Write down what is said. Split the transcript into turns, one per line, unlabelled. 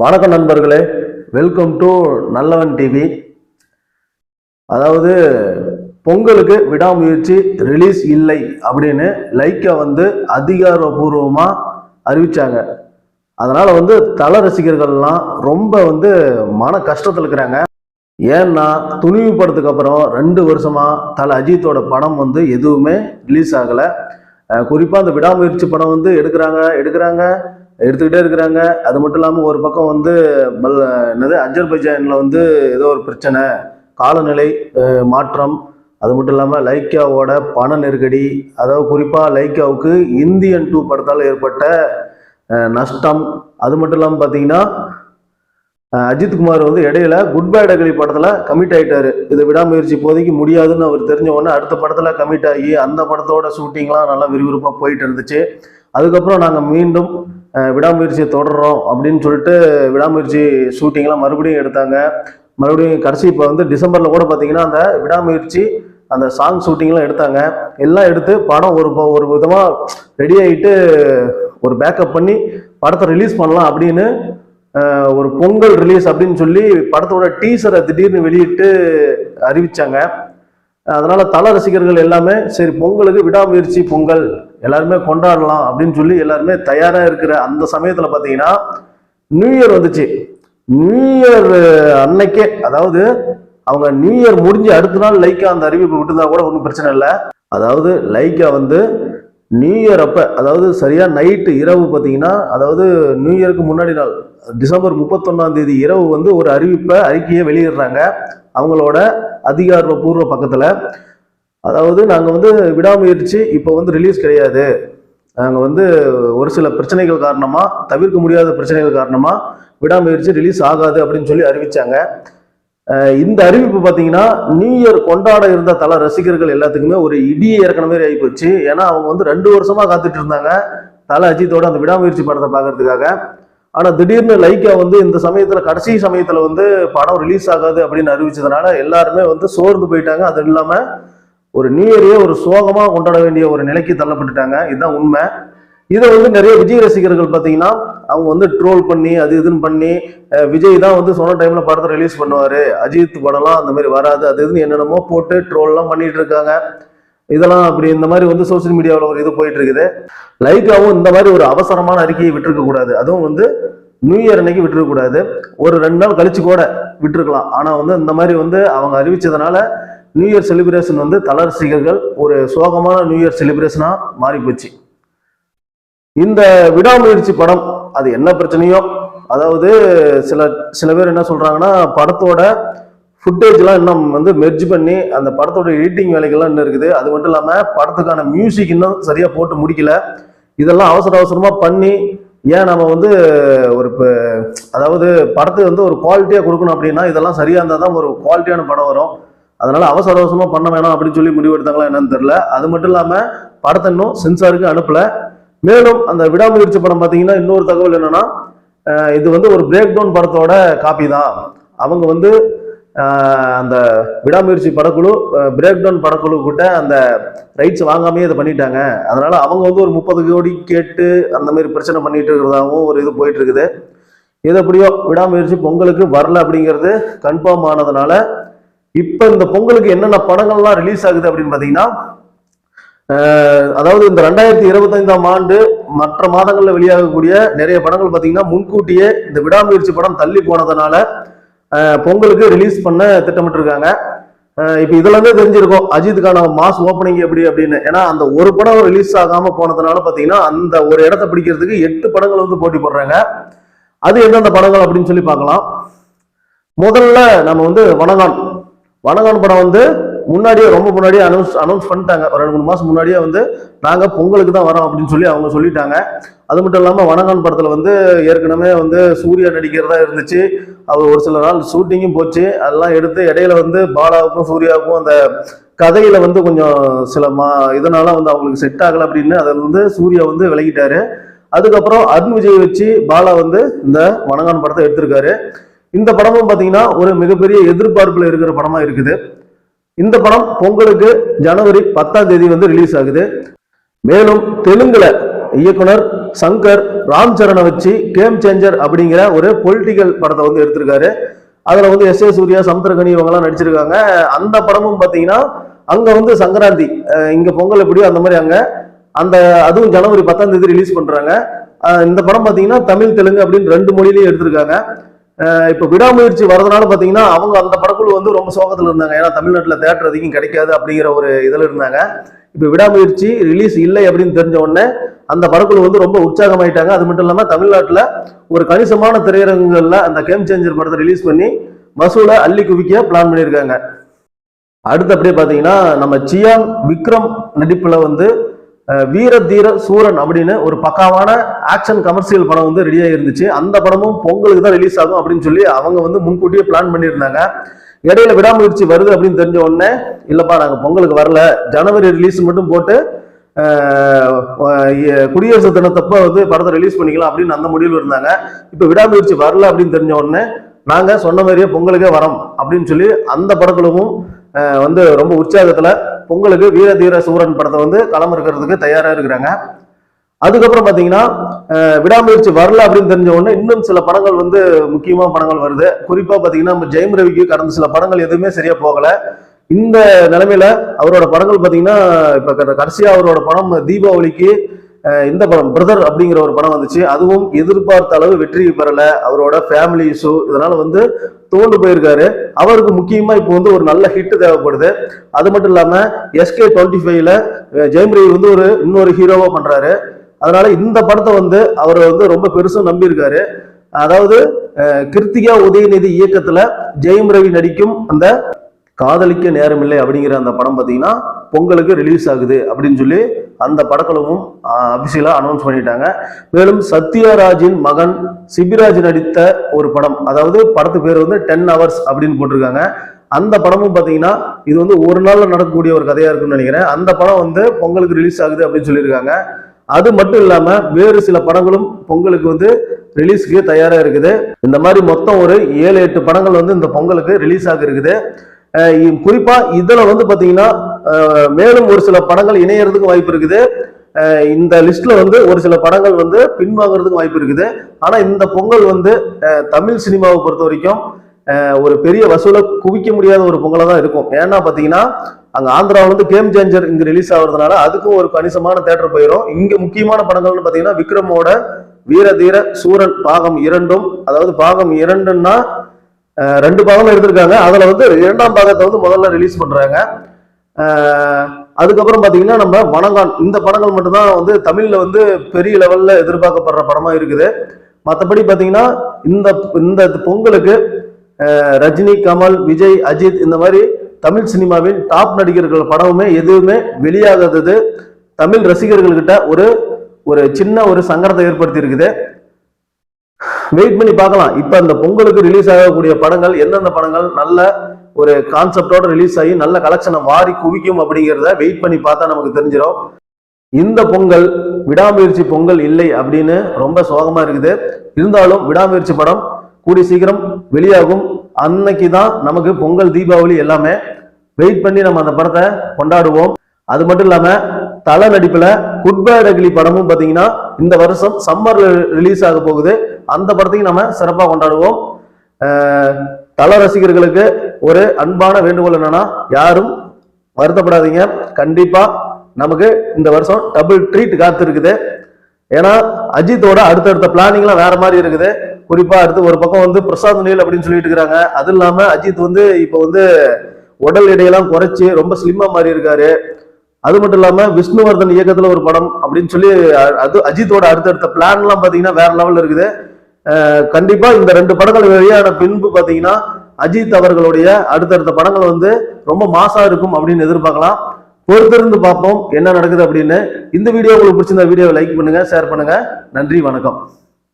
வணக்கம் நண்பர்களே. Welcome to நல்லவன் டிவி அதாவது பொங்கலுக்கு விடாமுயற்சி ரிலீஸ் இல்லை அப்படின்னு லைக்கா வந்து அதிகாரபூர்வமாக அறிவித்தாங்க அதனால் வந்து தல ரசிகர்கள்லாம் ரொம்ப வந்து மன கஷ்டத்தில் இருக்கிறாங்க. ஏன்னா துணிவு படத்துக்கு அப்புறம் ரெண்டு வருஷமாக தலை அஜித்தோட படம் வந்து எதுவுமே ரிலீஸ் ஆகலை. குறிப்பாக அந்த விடாமுயற்சி படம் வந்து எடுக்கிறாங்க எடுக்கிறாங்க. எடுத்துக்கிட்டே இருக்கிறாங்க. அது மட்டும் இல்லாமல் ஒரு பக்கம் வந்து பல் என்னது அஜர்பைஜானில் வந்து ஏதோ ஒரு பிரச்சனை காலநிலை மாற்றம். அது மட்டும் இல்லாமல் லைக்காவோட பண நெருக்கடி அதாவது குறிப்பாக லைக்காவுக்கு இந்தியன் டூ படத்தால் ஏற்பட்ட நஷ்டம். அது மட்டும் இல்லாமல் பார்த்தீங்கன்னா அஜித் குமார் வந்து இடையில குட் பேட் அகலி படத்தில் கமிட் ஆகிட்டார் இதை விடாமுயற்சி இப்போதைக்கு முடியாதுன்னு அவர் தெரிஞ்ச உடனே அடுத்த படத்தில் கமிட் ஆகி அந்த படத்தோட ஷூட்டிங்லாம் நல்லா விறுவிறுப்பாக போயிட்டு இருந்துச்சு. அதுக்கப்புறம் நாங்கள் மீண்டும் விடாமுயற்சியை தொடர்றோம் அப்படின்னு சொல்லிட்டு விடாமுயற்சி ஷூட்டிங்லாம் மறுபடியும் எடுத்தாங்க. மறுபடியும் கடைசி இப்போ வந்து டிசம்பரில் கூட பார்த்தீங்கன்னா அந்த விடாமுயற்சி அந்த சாங் ஷூட்டிங்லாம் எடுத்தாங்க. எல்லாம் எடுத்து படம் ஒரு ஒரு விதமாக ரெடி ஆகிட்டு ஒரு பேக்கப் பண்ணி படத்தை ரிலீஸ் பண்ணலாம் அப்படின்னு ஒரு பொங்கல் ரிலீஸ் அப்படின்னு சொல்லி படத்தோட டீசரை திடீர்னு வெளியிட்டு அறிவிச்சாங்க. அதனால் தல ரசிகர்கள் எல்லாமே சரி பொங்கலுக்கு விடாமுயற்சி பொங்கல் எல்லாருமே கொண்டாடலாம் அப்படின்னு சொல்லி எல்லாருமே தயாராக இருக்கிற அந்த சமயத்தில் பார்த்தீங்கன்னா நியூ இயர் வந்துச்சு. நியூ இயர் அன்னைக்கே அதாவது அவங்க நியூ இயர் முடிஞ்சு அடுத்த நாள் லைக்கா அந்த அறிவிப்பு விட்டுருந்தா கூட ஒன்றும் பிரச்சனை இல்லை. அதாவது லைக்கா வந்து நியூ இயர் அப்போ அதாவது சரியாக நைட்டு இரவு பார்த்தீங்கன்னா அதாவது நியூ இயருக்கு முன்னாடி நாள் டிசம்பர் முப்பத்தொன்னாம் தேதி இரவு வந்து ஒரு அறிவிப்பை அறிக்கையை வெளியிடுறாங்க. அவங்களோட அதிகாரப்பூர்வ பக்கத்தில். அதாவது நாங்கள் வந்து விடாமுயற்சி இப்போ வந்து ரிலீஸ் கிடையாது. நாங்கள் வந்து ஒரு சில பிரச்சனைகள் காரணமாக தவிர்க்க முடியாத பிரச்சனைகள் காரணமாக விடாமுயற்சி ரிலீஸ் ஆகாது அப்படின்னு சொல்லி அறிவித்தாங்க இந்த அறிவிப்பு பார்த்தீங்கன்னா நியூ இயர் கொண்டாட இருந்த தல ரசிகர்கள் எல்லாத்துக்குமே ஒரு இடியை ஏற்கனவே மாதிரி ஆகிப்போச்சு ஏன்னா அவங்க வந்து ரெண்டு வருஷமா காத்துட்டு இருந்தாங்க. தல அஜித்தோட அந்த விடாமுயற்சி படத்தை பார்க்கறதுக்காக ஆனா திடீர்னு லைக்கா வந்து இந்த சமயத்துல கடைசி சமயத்துல வந்து படம் ரிலீஸ் ஆகாது அப்படின்னு அறிவிச்சதுனால எல்லாருமே வந்து சோர்ந்து போயிட்டாங்க. அது இல்லாம ஒரு நியூ இயரையே ஒரு சோகமா கொண்டாட வேண்டிய ஒரு நிலைக்கு தள்ளப்பட்டுட்டாங்க. இதுதான் உண்மை. இதை வந்து நிறைய விஜய் ரசிகர்கள் பார்த்தீங்கன்னா அவங்க வந்து ட்ரோல் பண்ணி அது இதுன்னு பண்ணி விஜய் தான் வந்து சொன்ன டைம்ல படத்தை ரிலீஸ் பண்ணுவாரு. அஜித் படம்லாம் அந்த மாதிரி வராது. அது இதுன்னு என்னென்னமோ போட்டு ட்ரோல்லாம் பண்ணிட்டு இருக்காங்க. இதெல்லாம் அப்படி இந்த மாதிரி வந்து சோஷியல் மீடியாவில் ஒரு இது போயிட்டு இருக்குது. லைக்காவும் இந்த மாதிரி ஒரு அவசரமான அறிக்கையை விட்டுருக்க கூடாது. அதுவும் வந்து நியூ இயர் அன்னைக்கு விட்டுருக்கக்கூடாது ஒரு ரெண்டு நாள் கழிச்சு கூட விட்டுருக்கலாம். ஆனால் வந்து இந்த மாதிரி வந்து அவங்க அறிவிச்சதுனால நியூ இயர் செலிப்ரேஷன் வந்து தல ரசிகர்கள் ஒரு சோகமான நியூ இயர் செலிப்ரேஷனாக மாறி போச்சு இந்த விடாமுயற்சி படம் அது என்ன பிரச்சனையோ அதாவது சில சில பேர் என்ன சொல்றாங்கன்னா படத்தோட ஃபுட்டேஜ்லாம் இன்னும் வந்து மெர்ஜ் பண்ணி அந்த படத்தோட எடிட்டிங் வேலைகள்லாம் இன்னும் இருக்குது. அது மட்டும் இல்லாமல் படத்துக்கான மியூசிக் இன்னும் சரியாக போட்டு முடிக்கல. இதெல்லாம் அவசர அவசரமாக பண்ணி ஏன் நம்ம வந்து ஒரு இப்போ அதாவது படத்துக்கு வந்து ஒரு குவாலிட்டியாக கொடுக்கணும் அப்படின்னா இதெல்லாம் சரியாக இருந்தால் தான் ஒரு குவாலிட்டியான படம் வரும். அதனால அவசர அவசரமாக பண்ண வேணாம் அப்படின்னு சொல்லி முடிவெடுத்தாங்களா என்னன்னு தெரில அது மட்டும் இல்லாமல் படத்தை இன்னும் சென்சாருக்கு அனுப்பலை. மேலும் அந்த விடாமுயற்சி படம் பார்த்தீங்கன்னா இன்னொரு தகவல் என்னன்னா இது வந்து ஒரு பிரேக் டவுன் படத்தோட காப்பி தான். அவங்க வந்து அந்த விடாமுயற்சி படக்குழு பிரேக் டவுன் படக்குழு கிட்ட அந்த ரைட்ஸ் வாங்காமே இதை பண்ணிட்டாங்க. அதனால அவங்க வந்து ஒரு முப்பது கோடி கேட்டு அந்த மாதிரி பிரச்சனை பண்ணிட்டு இருக்கிறதாகவும் ஒரு இது போயிட்டு இருக்குது. இது எப்படியோ விடாமுயற்சி பொங்கலுக்கு வரல அப்படிங்கிறது கன்ஃபார்ம் ஆனதுனால இப்போ இந்த பொங்கலுக்கு என்னென்ன படங்கள்லாம் ரிலீஸ் ஆகுது அப்படின்னு பார்த்தீங்கன்னா அதாவது இந்த ரெண்டாயிரத்தி இருபத்தைந்தாம் ஆண்டு மற்ற மாதங்களில் வெளியாகக்கூடிய நிறைய படங்கள் பார்த்தீங்கன்னா முன்கூட்டியே இந்த விடாமுயற்சி படம் தள்ளி போனதுனால பொங்கலுக்கு ரிலீஸ் பண்ண திட்டமிட்டிருக்காங்க. இப்போ இதுலேருந்தே தெரிஞ்சிருக்கும் அஜித்துக்கான மாஸ் ஓப்பனிங் எப்படி அப்படின்னு. ஏன்னா அந்த ஒரு படம் ரிலீஸ் ஆகாம போனதுனால பார்த்தீங்கன்னா அந்த ஒரு இடத்த பிடிக்கிறதுக்கு எட்டு படங்கள் வந்து போட்டி போடுறாங்க. அது எந்தெந்த படங்கள் அப்படின்னு சொல்லி பார்க்கலாம். முதல்ல நம்ம வந்து வனகான். வனகான் படம் வந்து முன்னாடியே ரொம்ப முன்னாடியே அனௌன்ஸ் அனௌன்ஸ் பண்ணிட்டாங்க. ஒரு ரெண்டு மூணு மாதம் முன்னாடியே வந்து நாங்கள் பொங்கலுக்கு தான் வரோம் அப்படின்னு சொல்லி அவங்க சொல்லிட்டாங்க. அது மட்டும் இல்லாமல் வனகான் படத்தில் வந்து ஏற்கனவே வந்து சூர்யா நடிக்கிறதா இருந்துச்சு. அவர் ஒரு சில நாள் ஷூட்டிங்கும் போச்சு. அதெல்லாம் எடுத்து இடையில வந்து பாலாவுக்கும் சூர்யாவுக்கும் அந்த கதையில வந்து கொஞ்சம் சில மா இதனால வந்து அவங்களுக்கு செட் ஆகலை அப்படின்னு அதில் வந்து சூர்யா வந்து விலகிட்டாரு அதுக்கப்புறம் அருண் விஜய் வச்சு பாலா வந்து இந்த வனகான் படத்தை எடுத்திருக்காரு. இந்த படமும் பார்த்தீங்கன்னா ஒரு மிகப்பெரிய எதிர்பார்ப்பில் இருக்கிற படமா இருக்குது. இந்த படம் பொங்கலுக்கு ஜனவரி பத்தாம் தேதி வந்து ரிலீஸ் ஆகுது. மேலும் தெலுங்குல இயக்குனர் சங்கர் ராம் சரணை வச்சு கேம் சேஞ்சர் அப்படிங்கிற ஒரு பொலிட்டிக்கல் படத்தை வந்து எடுத்திருக்காரு. அதுல வந்து எஸ் ஏ சூர்யா சமுத்திரகனி இவங்கெல்லாம் நடிச்சிருக்காங்க. அந்த படமும் பாத்தீங்கன்னா அங்க வந்து சங்கராந்தி இங்கே இங்க பொங்கல் எப்படியோ அந்த மாதிரி அங்க அந்த அதுவும் ஜனவரி பத்தாம் தேதி ரிலீஸ் பண்றாங்க. இந்த படம் பாத்தீங்கன்னா தமிழ் தெலுங்கு அப்படின்னு ரெண்டு மொழியிலையும் எடுத்திருக்காங்க. இப்ப விடாமுயற்சி வரதுனால பாத்தீங்கன்னா அவங்க அந்த படக்குழு வந்து ரொம்ப சோகத்துல இருந்தாங்க. ஏன்னா தமிழ்நாட்டுல தேட்டர் அதிகம் கிடைக்காது அப்படிங்கிற ஒரு இதுல இருந்தாங்க. இப்ப விடாமுயற்சி ரிலீஸ் இல்லை அப்படின்னு தெரிஞ்ச உடனே அந்த படக்குழு வந்து ரொம்ப உற்சாகமாயிட்டாங்க. அது மட்டும் இல்லாம தமிழ்நாட்டுல ஒரு கணிசமான திரையரங்குகள்ல அந்த கேம் சேஞ்சர் படத்தை ரிலீஸ் பண்ணி வசூலை அள்ளி குவிக்க பிளான் பண்ணியிருக்காங்க. அடுத்து அப்படியே பாத்தீங்கன்னா நம்ம சியாங் விக்ரம் நடிப்புல வந்து வீர தீர சூரன் அப்படின்னு ஒரு பக்காவான ஆக்ஷன் கமர்ஷியல் படம் வந்து ரெடியாக இருந்துச்சு அந்த படமும் பொங்கலுக்கு தான் ரிலீஸ் ஆகும் அப்படின்னு சொல்லி அவங்க வந்து முன்கூட்டியே பிளான் பண்ணியிருந்தாங்க. இடையில விடாமுயற்சி வருது அப்படின்னு தெரிஞ்ச உடனே இல்லைப்பா நாங்கள் பொங்கலுக்கு வரல. ஜனவரி ரிலீஸ் மட்டும் போட்டு குடியரசு தினத்தப்ப வந்து படத்தை ரிலீஸ் பண்ணிக்கலாம் அப்படின்னு அந்த முடிவில் இருந்தாங்க. இப்போ விடாமுயற்சி வரல அப்படின்னு தெரிஞ்ச உடனே நாங்கள் சொன்ன மாதிரியே பொங்கலுக்கே வரோம் அப்படின்னு சொல்லி அந்த படக்குழுவும் வந்து ரொம்ப உற்சாகத்தில் பொங்கலுக்கு வீர தீர சூரன் படத்தை வந்து களம் இருக்கிறதுக்கு தயாராக இருக்கிறாங்க. அதுக்கப்புறம் பார்த்தீங்கன்னா விடாமுயற்சி வரல அப்படின்னு தெரிஞ்ச உடனே இன்னும் சில படங்கள் வந்து முக்கியமான படங்கள் வருது. குறிப்பாக பார்த்தீங்கன்னா நம்ம ஜெயம் ரவிக்கு கடந்த சில படங்கள் எதுவுமே சரியாக போகலை. இந்த நிலைமையில அவரோட படங்கள் பார்த்தீங்கன்னா இப்போ க- அவரோட படம் தீபாவளிக்கு இந்த படம் பிரதர் அப்படிங்கிற ஒரு படம் வந்துச்சு. அதுவும் எதிர்பார்த்த அளவு வெற்றி பெறல. அவரோட ஃபேமிலி இஷ்யூ இதனால வந்து தோண்டு போயிருக்காரு. அவருக்கு முக்கியமா இப்போ வந்து ஒரு நல்ல ஹிட் தேவைப்படுது. அது மட்டும் இல்லாம எஸ்கே டுவெண்ட்டி ஃபைவ்ல ஜெயம் ரவி வந்து ஒரு இன்னொரு ஹீரோவா பண்றாரு. அதனால இந்த படத்தை வந்து அவர் வந்து ரொம்ப பெருசும் நம்பியிருக்காரு. அதாவது கிருத்திகா உதயநிதி இயக்கத்துல ஜெயம் ரவி நடிக்கும் அந்த காதலிக்க நேரமில்லை அப்படிங்கிற அந்த படம் பார்த்தீங்கன்னா பொங்கலுக்கு ரிலீஸ் ஆகுது அப்படின்னு சொல்லி அந்த படக்குழுவும் அபிஷியலாக அனௌன்ஸ் பண்ணிட்டாங்க. மேலும் சத்யராஜின் மகன் சிபிராஜ் நடித்த ஒரு படம் அதாவது படத்து பேர் வந்து டென் ஹவர்ஸ் அப்படின்னு போட்டிருக்காங்க. அந்த படமும் பார்த்தீங்கன்னா இது வந்து ஒரு நாளில் நடக்கக்கூடிய ஒரு கதையாக இருக்கும்னு நினைக்கிறேன். அந்த படம் வந்து பொங்கலுக்கு ரிலீஸ் ஆகுது அப்படின்னு சொல்லியிருக்காங்க. அது மட்டும் இல்லாமல் வேறு சில படங்களும் பொங்கலுக்கு வந்து ரிலீஸ்க்கு தயாராக இருக்குது. இந்த மாதிரி மொத்தம் ஒரு ஏழு எட்டு படங்கள் வந்து இந்த பொங்கலுக்கு ரிலீஸ் ஆக இருக்குது. குறிப்பாக இதில் குறிப்பா இதுல வந்து பாத்தீங்கன்னா மேலும் ஒரு சில படங்கள் இணையறதுக்கு வாய்ப்பு இருக்குது. இந்த லிஸ்ட்ல வந்து ஒரு சில படங்கள் வந்து பின்வாங்கிறதுக்கு வாய்ப்பு இருக்குது. ஆனா இந்த பொங்கல் வந்து தமிழ் சினிமாவை பொறுத்த வரைக்கும் ஒரு பெரிய வசூலை குவிக்க முடியாத ஒரு பொங்கலாக தான் இருக்கும். ஏன்னா பாத்தீங்கன்னா அங்க ஆந்திராவில் வந்து கேம் சேஞ்சர் இங்க ரிலீஸ் ஆகுறதுனால அதுக்கும் ஒரு கணிசமான தேட்டர் போயிடும் இங்க முக்கியமான படங்கள்னு பாத்தீங்கன்னா விக்ரமோட வீர தீர சூரன் பாகம் இரண்டும் அதாவது பாகம் இரண்டுன்னா ரெண்டு பாகமும் எடுத்திருக்காங்க. அதில் வந்து இரண்டாம் பாகத்தை வந்து முதல்ல ரிலீஸ் பண்ணுறாங்க அதுக்கப்புறம் பார்த்தீங்கன்னா நம்ம வணங்கான். இந்த படங்கள் மட்டும்தான் வந்து தமிழில் வந்து பெரிய லெவலில் எதிர்பார்க்கப்படுற படமாக இருக்குது. மற்றபடி பார்த்தீங்கன்னா இந்த இந்த பொங்கலுக்கு ரஜினி கமல் விஜய் அஜித் இந்த மாதிரி தமிழ் சினிமாவின் டாப் நடிகர்கள் படமுமே எதுவுமே வெளியாகாதது தமிழ் ரசிகர்கள்கிட்ட ஒரு ஒரு சின்ன ஒரு சங்கடத்தை ஏற்படுத்தி இருக்குது வெயிட் பண்ணி பார்க்கலாம். இப்போ அந்த பொங்கலுக்கு ரிலீஸ் ஆகக்கூடிய படங்கள் எந்தெந்த படங்கள் நல்ல ஒரு கான்செப்டோட ரிலீஸ் ஆகி நல்ல கலெக்ஷனை வாரி குவிக்கும் அப்படிங்கிறத வெயிட் பண்ணி பார்த்தா நமக்கு தெரிஞ்சிடும். இந்த பொங்கல் விடாமுயற்சி பொங்கல் இல்லை அப்படின்னு ரொம்ப சோகமாக இருக்குது. இருந்தாலும் விடாமுயற்சி படம் கூடி சீக்கிரம் வெளியாகும். அன்னைக்கு தான் நமக்கு பொங்கல் தீபாவளி எல்லாமே வெயிட் பண்ணி நம்ம அந்த படத்தை கொண்டாடுவோம். அது மட்டும் இல்லாமல் தலை நடிப்பில் குட் பேட் அகிலி படமும் பார்த்தீங்கன்னா இந்த வருஷம் சம்மரில் ரிலீஸ் ஆக போகுது. அந்த படத்தையும் நம்ம சிறப்பாக கொண்டாடுவோம். தல ரசிகர்களுக்கு ஒரு அன்பான வேண்டுகோள் என்னன்னா யாரும் வருத்தப்படாதீங்க. கண்டிப்பா நமக்கு இந்த வருஷம் டபுள் ட்ரீட் காத்து இருக்குது ஏன்னா அஜித்தோட அடுத்தடுத்த பிளானிங்லாம் வேற மாதிரி இருக்குது. குறிப்பா அடுத்து ஒரு பக்கம் வந்து பிரசாந்த் நீல் அப்படின்னு சொல்லிட்டு இருக்கிறாங்க. அது இல்லாம அஜித் வந்து இப்போ வந்து உடல் எடையெல்லாம் குறைச்சி ரொம்ப ஸ்லிம்மா மாறி இருக்காரு. அது மட்டும் இல்லாம விஷ்ணுவர்தன் இயக்கத்துல ஒரு படம் அப்படின்னு சொல்லி அது அஜித்தோட அடுத்தடுத்த பிளான் எல்லாம் பாத்தீங்கன்னா வேற லெவல்ல இருக்குது. கண்டிப்பா இந்த ரெண்டு படங்கள் வெளியான பின்பு பாத்தீங்கன்னா அஜித் அவர்களுடைய அடுத்தடுத்த படங்கள் வந்து ரொம்ப மாசா இருக்கும் அப்படின்னு எதிர்பார்க்கலாம். பொறுத்திருந்து பார்ப்போம் என்ன நடக்குது அப்படின்னு. இந்த வீடியோ உங்களுக்கு பிடிச்சிருந்த வீடியோவை லைக் பண்ணுங்க ஷேர் பண்ணுங்க. நன்றி வணக்கம்.